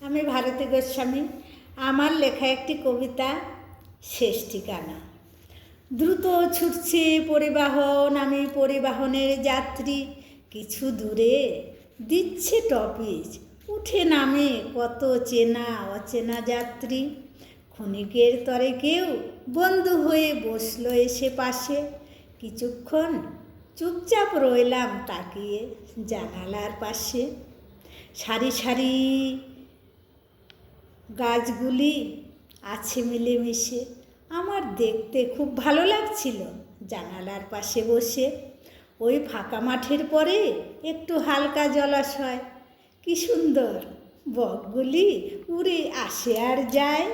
আমি ভারতী গোস্বামী। আমার লেখা একটি কবিতা, শেষ ঠিকানা। দ্রুত ছুটছে পরিবহন, আমি পরিবহনের যাত্রী। কিছু দূরে দিচ্ছে টপিজ, উঠে নামে কত চেনা, অচেনা যাত্রী। ক্ষণিকের তরে কেউ বন্ধু হয়ে বসল এসে পাশে। কিছুক্ষণ চুপচাপ রইলাম তাকিয়ে জানালার পাশে। সারি সারি গাছগুলি আছে মিলেমিশে। আমার দেখতে খুব ভালো লাগছিল জানালার পাশে বসে। ওই ফাঁকা মাঠের পরে একটু হালকা জলাশয়। কি সুন্দর, বকগুলি উড়ে আসে আর যায়।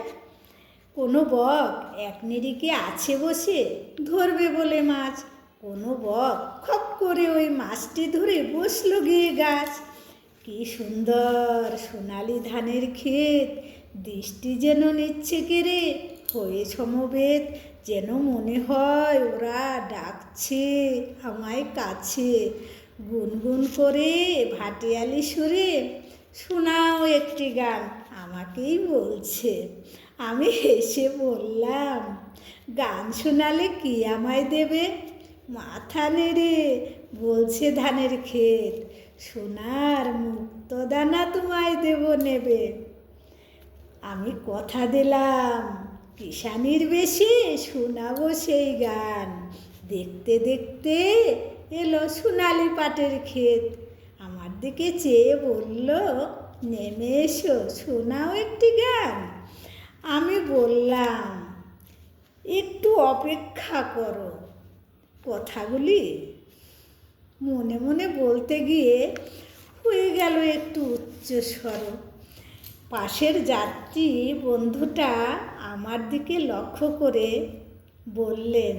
কোনো বক এক নিরিকে আছে বসে ধরবে বলে মাছ। কোনো বক খপ করে ওই মাছটি ধরে বসল গিয়ে গাছ। কি সুন্দর সোনালি ধানের ক্ষেত দৃষ্টি যেন নিচ্ছে কেড়ে হয়ে সমবেত যেন মনে হয় ওরা ডাকছে আমায় কাছে। গুনগুন করে ভাটিয়ালি সুরে, শোনাও একটি গান। আমাকেই বলছে। আমি হেসে বললাম, গান শোনালে কি আমায় দেবে? মাথা নেড়ে, বলছে ধানের ক্ষেত। সোনার মুক্ত দানা তোমায় দেব নেবে। আমি কথা দিলাম কিষানির বেশি শোনাবো সেই গান। দেখতে দেখতে এলো সোনালি পাটের ক্ষেত। আমার দিকে চেয়ে বলল, নেমে এসো, শোনাও একটি গান। আমি বললাম, একটু অপেক্ষা করো। কথাগুলি মনে মনে বলতে গিয়ে হয়ে গেল একটু উচ্চস্বর। পাশের যাত্রী বন্ধুটা আমার দিকে লক্ষ্য করে বললেন,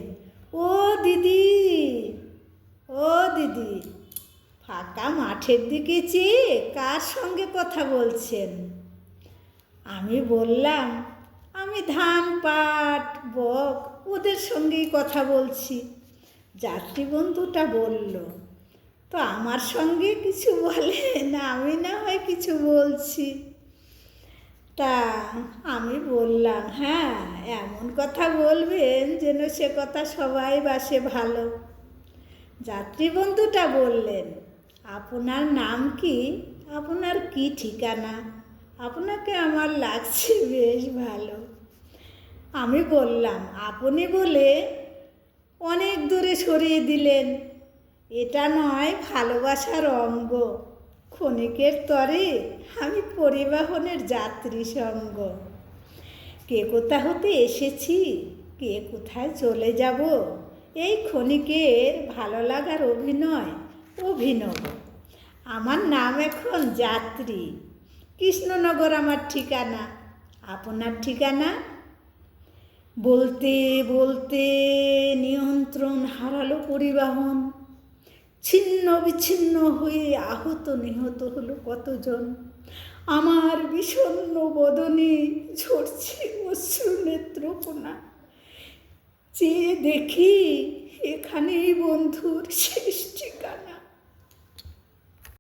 ও দিদি ও দিদি, ফাঁকা মাঠের দিকে চেয়ে কার সঙ্গে কথা বলছেন? আমি বললাম, আমি ধান, পাট, বক, ওদের সঙ্গেই কথা বলছি। যাত্রী বন্ধুটা বলল, তো আমার সঙ্গে কিছু বলে? না, আমি না হয় কিছু বলছি। তা আমি বললাম হ্যাঁ এমন কথা বলবেন যেন সে কথা সবাই বাসে ভালো। যাত্রী বন্ধুটা বললেন, আপনার নাম কি? আপনার কি ঠিকানা? আপনাকে আমার লাগছে বেশ ভালো। আমি বললাম, আপনি বলে অনেক দূরে সরিয়ে দিলেন। এটা নয়, ভালোবাসার অঙ্গ। ক্ষণিকের তরে আমি পরিবহনের যাত্রী সঙ্গ। কে কোথা হতে এসেছি? কে কোথায় চলে যাব? এই ক্ষণিকের ভালো লাগার অভিনয়, অভিনব। আমার নাম এখন যাত্রী। কৃষ্ণনগর আমার ঠিকানা। আপনার ঠিকানা? বলতে বলতে নিয়ন্ত্রণ হারালো পরিবহন। ছিন্ন বিচ্ছিন্ন হয়ে আহত নিহত হলো কতজন? আমার বিষণ্ন বদনে ঝরছে অশ্রু নেত্রকোনা চেয়ে দেখি এখানেই বন্ধুর শেষ ঠিকানা।